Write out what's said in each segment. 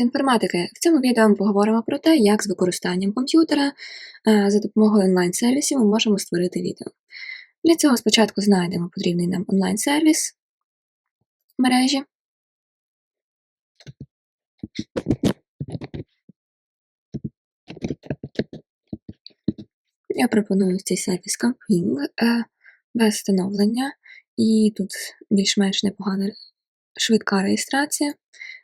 лекція інформатики. В цьому відео ми поговоримо про те, як з використанням комп'ютера е, за допомогою онлайн-сервісів ми можемо створити відео. Для цього спочатку знайдемо потрібний нам онлайн-сервіс мережі. Я пропоную цей сервіс Camping е, без встановлення, і тут більш-менш непогана швидка реєстрація.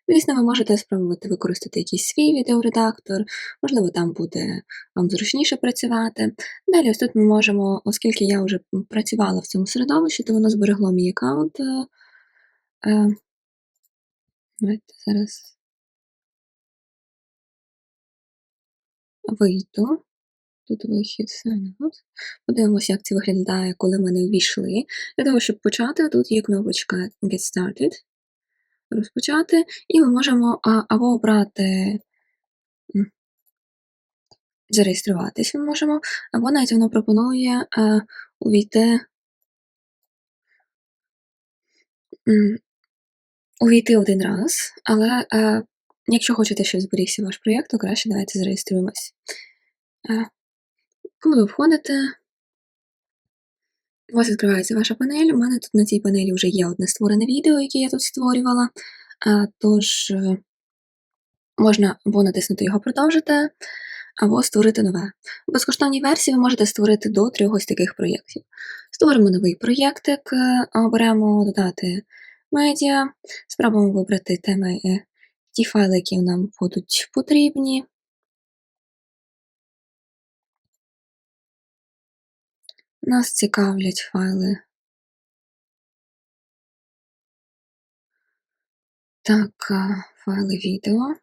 Звісно, ви можете спробувати використати якийсь свій відеоредактор, можливо, там буде вам зручніше працювати. Далі, ось тут ми можемо, оскільки я вже працювала в цьому середовищі, то воно зберегло мій аккаунт. Е, е, Давайте зараз вийду. Тут вихід sign Подивимося, як це виглядає, коли ми не ввійшли. Для того, щоб почати, тут є кнопочка Get Started розпочати, і ми можемо або обрати зареєструватись ми можемо, або навіть воно пропонує увійти увійти один раз, але якщо хочете, щоб зберігся ваш проєкт, то краще давайте зареєструємось. Коли ви входите, у вас відкривається ваша панель. У мене тут на цій панелі вже є одне створене відео, яке я тут створювала. Тож е, можна або натиснути його продовжити, або створити нове. У безкоштовній версії ви можете створити до трьох ось таких проєктів. Створимо новий проєктик, е, оберемо додати медіа, спробуємо вибрати теми, е, ті файли, які нам будуть потрібні. Нас цікавлять файли. Так, файли відео.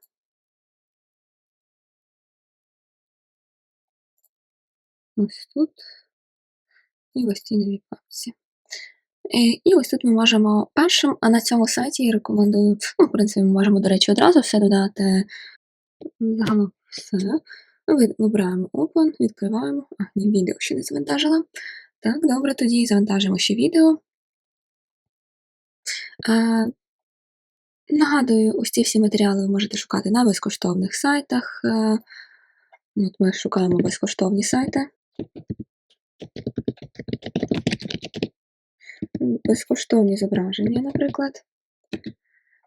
Ось тут. І ось цій новій папці. Е, і ось тут ми можемо першим, а на цьому сайті я рекомендую, ну, в принципі, ми можемо, до речі, одразу все додати. Загалом все. Вибираємо Open, відкриваємо. А, ні, відео ще не завантажила. Так, добре, тоді завантажимо ще відео. Е, Нагадую, ось ці всі матеріали ви можете шукати на безкоштовних сайтах. Е, от Ми шукаємо безкоштовні сайти. Безкоштовні зображення, наприклад.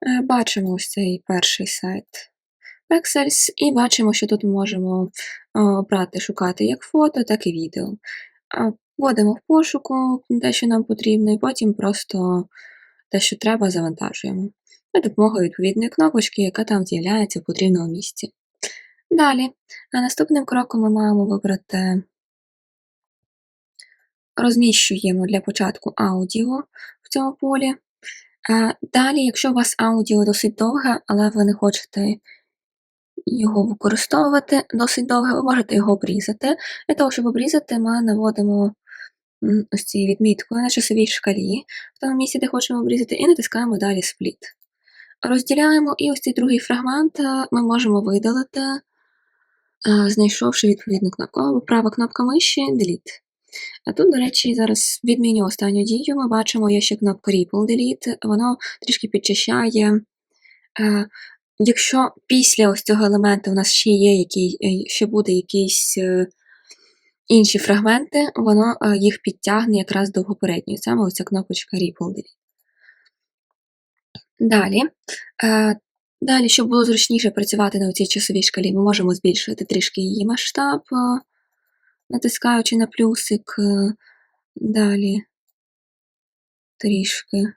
Е, бачимо ось цей перший сайт Pexels, і бачимо, що тут можемо обрати шукати як фото, так і відео. Вводимо в пошуку те, що нам потрібно, і потім просто те, що треба, завантажуємо за допомогою відповідної кнопочки, яка там з'являється в потрібному місці. Далі, наступним кроком ми маємо вибрати, розміщуємо для початку аудіо в цьому полі. Далі, якщо у вас аудіо досить довге, але ви не хочете його використовувати досить довго, ви можете його обрізати. Для того, щоб обрізати, ми наводимо ось цією відміткою на часовій шкалі, в тому місці, де хочемо обрізати, і натискаємо далі спліт. Розділяємо, і ось цей другий фрагмент е, ми можемо видалити, е, знайшовши відповідну кнопку. Або права кнопка миші Delete. А тут, до речі, зараз відміню останню дію. Ми бачимо, є ще кнопка Ripple Delete, воно трішки підчищає. Е, якщо після ось цього елементу у нас ще є який, ще буде якийсь інші фрагменти, воно їх підтягне якраз до попередньої. Саме ось ця кнопочка Ripple. Далі, е, далі, щоб було зручніше працювати на цій часовій шкалі, ми можемо збільшити трішки її масштаб, е, натискаючи на плюсик. Е, далі трішки.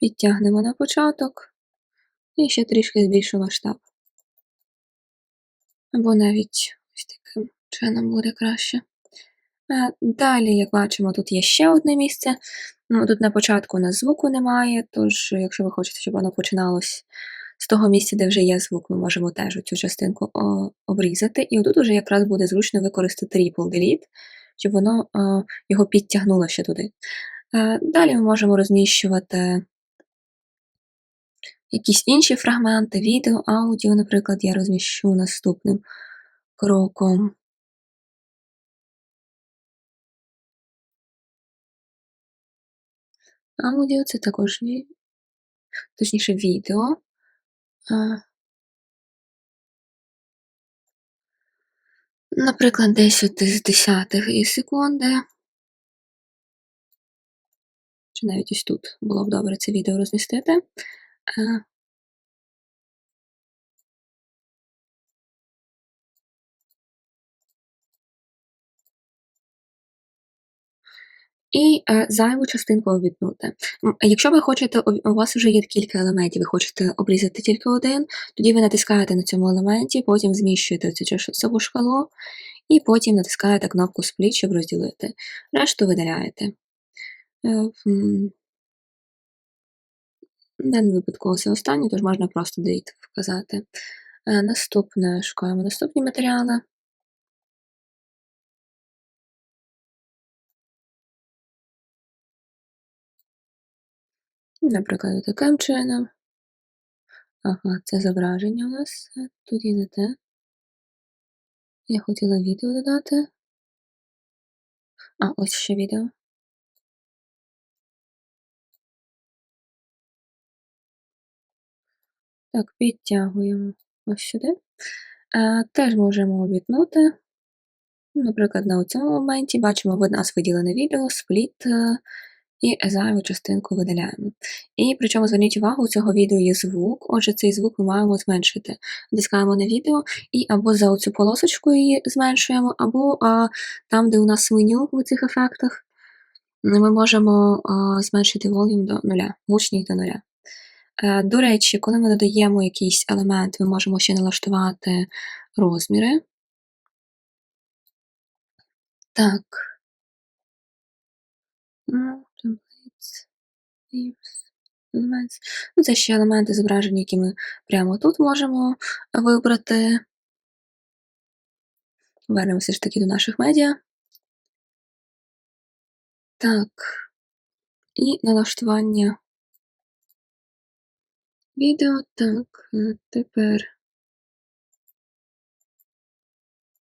Підтягнемо на початок і ще трішки збільшимо масштаб. Або навіть ось таким чином буде краще. Е, далі, як бачимо, тут є ще одне місце. Ну, Тут на початку у нас звуку немає, тож, якщо ви хочете, щоб воно починалось з того місця, де вже є звук, ми можемо теж цю частинку обрізати. І отут уже якраз буде зручно використати Ripple Delete, щоб воно його підтягнуло ще туди. Е, далі ми можемо розміщувати якісь інші фрагменти, відео, аудіо, наприклад, я розміщу наступним кроком. Аудіо це також точніше відео. Наприклад, 10 з десятих секунди. Чи навіть ось тут було б добре це відео розмістити. І е, зайву частинку обітнути. Якщо ви хочете, у вас вже є кілька елементів, ви хочете обрізати тільки один, тоді ви натискаєте на цьому елементі, потім зміщуєте цю шкалу, і потім натискаєте кнопку Split, щоб розділити. Решту видаляєте. Е, в даному випадку це останнє, тож можна просто delete вказати. Е, наступне шукаємо наступні матеріали. Наприклад, таким чином. Ага, це зображення у нас. Тоді не те. Я хотіла відео додати. А, ось ще відео. Так, підтягуємо ось сюди. Е, теж можемо обітнути. Наприклад, на цьому моменті бачимо в нас виділене відео, спліт е, і зайву частинку видаляємо. І причому зверніть увагу, у цього відео є звук, отже, цей звук ми маємо зменшити. Дискаємо на відео і або за оцю полосочку її зменшуємо, або а, там, де у нас меню у цих ефектах, ми можемо а, зменшити волюм до нуля, гучність до нуля. Е, до речі, коли ми додаємо якийсь елемент, ми можемо ще налаштувати розміри. Так. Ну, Це ще елементи зображення, які ми прямо тут можемо вибрати. Вернемося ж таки до наших медіа. Так. І налаштування відео. Так, е, тепер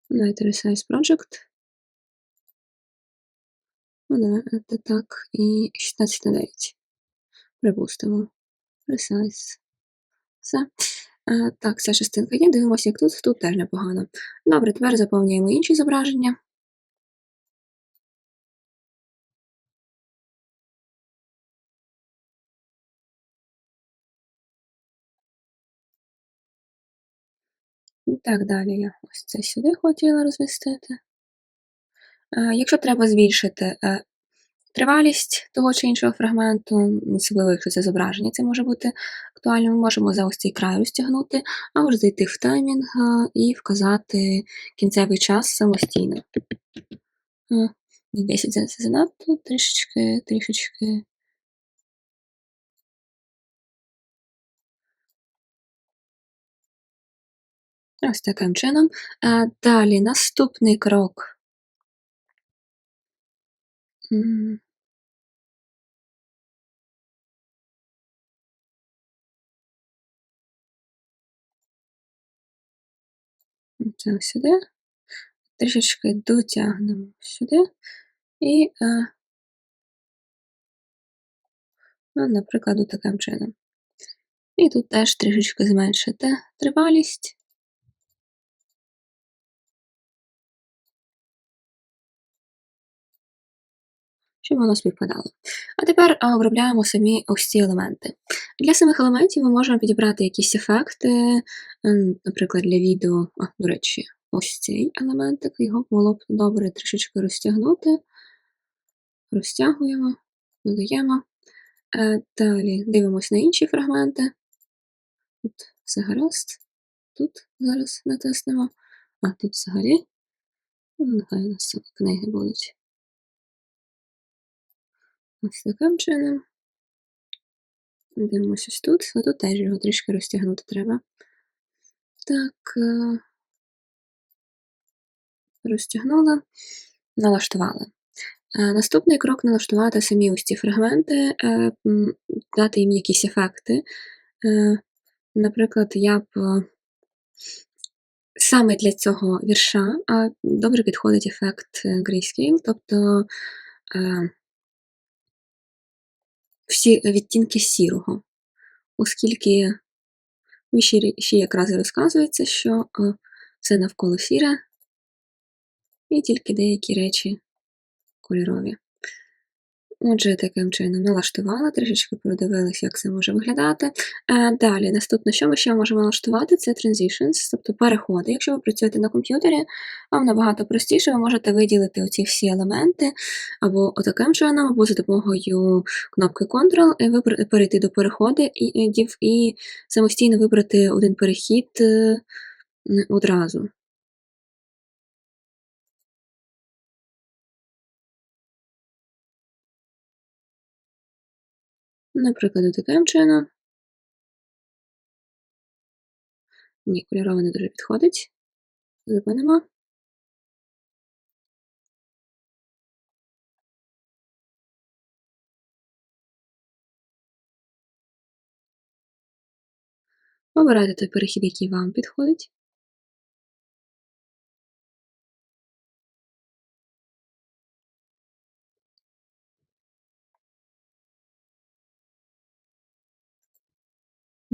Lighter Size Project. Ну, давайте так, і 16 на 9. Припустимо. Precise. Все. Е, так, ця частинка є. Дивимося, як тут, тут теж непогано. Добре, тепер заповнюємо інші зображення. Так, далі я ось це сюди хотіла розмістити. Е, якщо треба збільшити е, тривалість того чи іншого фрагменту, особливо якщо це зображення, це може бути актуально, ми можемо за ось цей край розтягнути, або ж зайти в таймінг е, і вказати кінцевий час самостійно. 10 це занадто, трішечки, трішечки. Ось таким чином. Далі наступний крок. Це сюди. Трішечки дотягнемо сюди і, е, ну, наприклад, таким чином. І тут теж трішечки зменшити тривалість. Щоб воно співпадало. А тепер обробляємо самі ось ці елементи. Для самих елементів ми можемо підібрати якісь ефекти, ем, наприклад, для відео, а, до речі, ось цей елементик, його було б добре трішечки розтягнути. Розтягуємо, додаємо. Е, далі дивимося на інші фрагменти. Тут все гаразд. Тут зараз натиснемо. А тут взагалі. Нехай у нас книги будуть. Ось таким чином. Дивимося ось тут, а тут теж його трішки розтягнути треба. Так, е, розтягнула, налаштувала. Е, наступний крок налаштувати самі ось ці фрагменти, е, дати їм якісь ефекти. Наприклад, я б саме для цього вірша добре підходить ефект Grayscale, тобто всі відтінки сірого, оскільки в ще, якраз і розказується, що все навколо сіре, і тільки деякі речі кольорові. Отже, таким чином налаштували, трішечки продивилися, як це може виглядати. Е, далі, наступне, що ми ще можемо налаштувати, це transitions, тобто переходи. Якщо ви працюєте на комп'ютері, вам набагато простіше, ви можете виділити оці всі елементи, або таким чином, або за допомогою кнопки Ctrl, і перейти до переходів і самостійно вибрати один перехід е, одразу. Наприклад, таким чином. Ні, кольорове не дуже підходить. Зупинимо. Обирайте той перехід, який вам підходить.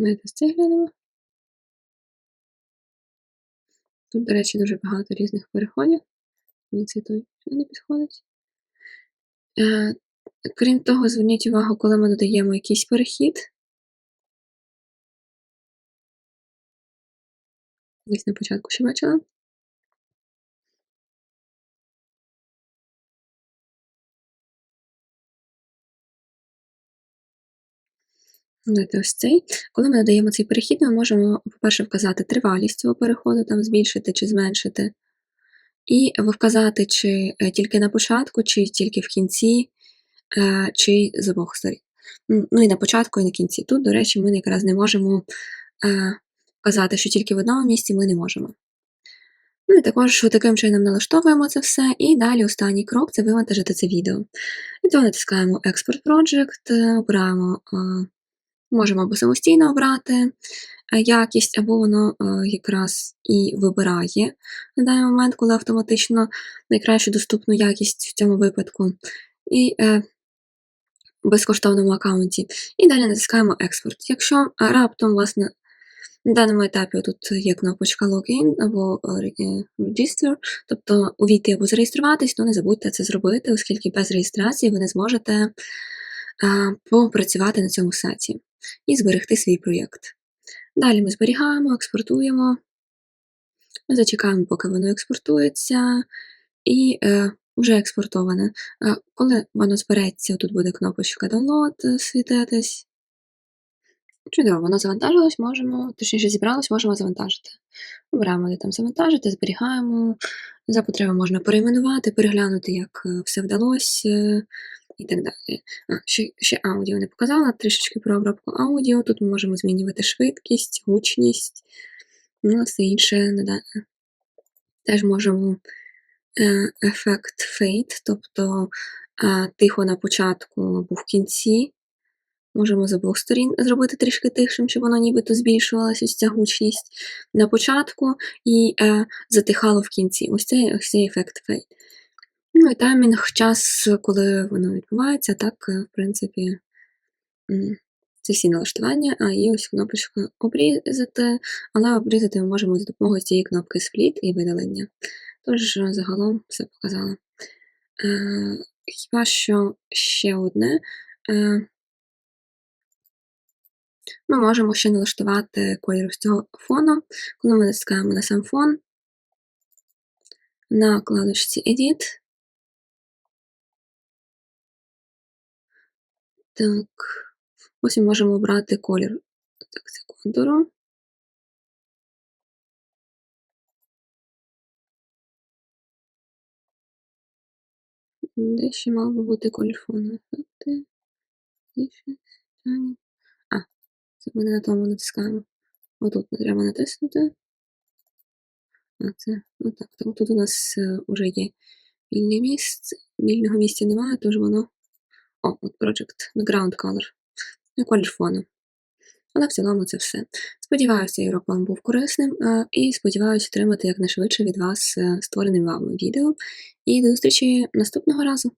Давайте з цих глянемо. Тут, до речі, дуже багато різних переходів. Мені цей той не підходить. Е, Крім того, зверніть увагу, коли ми додаємо якийсь перехід. Десь на початку ще бачила. Ось цей. Коли ми надаємо цей перехід, ми можемо, по-перше, вказати тривалість цього переходу, там збільшити чи зменшити, і вказати, чи е, тільки на початку, чи тільки в кінці, е, чи з обох сторін. Ну і на початку, і на кінці. Тут, до речі, ми якраз не можемо е, вказати, що тільки в одному місці ми не можемо. Ну і також таким чином налаштовуємо це все, і далі останній крок це вивантажити це відео. І то натискаємо Export Project, обираємо Можемо або самостійно обрати е, якість, або воно е, якраз і вибирає на даний момент, коли автоматично найкращу доступну якість в цьому випадку. І е, безкоштовному аккаунті. І далі натискаємо експорт. Якщо раптом, власне, на даному етапі тут є кнопочка Login або Register, тобто увійти або зареєструватись, то не забудьте це зробити, оскільки без реєстрації ви не зможете попрацювати на цьому сайті і зберегти свій проєкт. Далі ми зберігаємо, експортуємо, ми зачекаємо, поки воно експортується, і е, вже експортоване. Е, коли воно збереться, тут буде кнопочка Download світитись. Чудово, воно завантажилось, можемо, точніше зібралось, можемо завантажити. Обираємо, де там завантажити, зберігаємо. За потреби можна перейменувати, переглянути, як е, все вдалося і так далі. А, Ще ще аудіо не показала, трішечки про обробку аудіо. Тут ми можемо змінювати швидкість, гучність, ну, все інше Теж можемо е, ефект фейт, тобто тихо на початку або в кінці. Можемо з обох сторін зробити трішки тихшим, щоб воно нібито збільшувалася ось ця гучність на початку і е, затихало в кінці. Ось цей ось цей ефект фейт. Ну і таймінг, час, коли воно відбувається, так, е, в принципі, це всі налаштування, а є ось кнопочка обрізати, але обрізати ми можемо за допомогою цієї кнопки Split і видалення. Тож, загалом все показала. Е, Хіба що ще одне. Е, Ми можемо ще налаштувати колір цього фону, коли ми натискаємо на сам фон, на кладочці Edit. Так, ось ми можемо обрати колір так, це контуру. Де ще мав би бути колір фону? А, це ми не на тому натискаємо. Отут не треба натиснути. А, це, ну так, тут у нас вже е, є вільне місце. Вільного місця немає, тож воно о, от Project Background Color. Колір фону. Але в цілому це все. Сподіваюся, урок вам був корисним е, і сподіваюся отримати якнайшвидше від вас створеним створене вами відео. І до зустрічі наступного разу!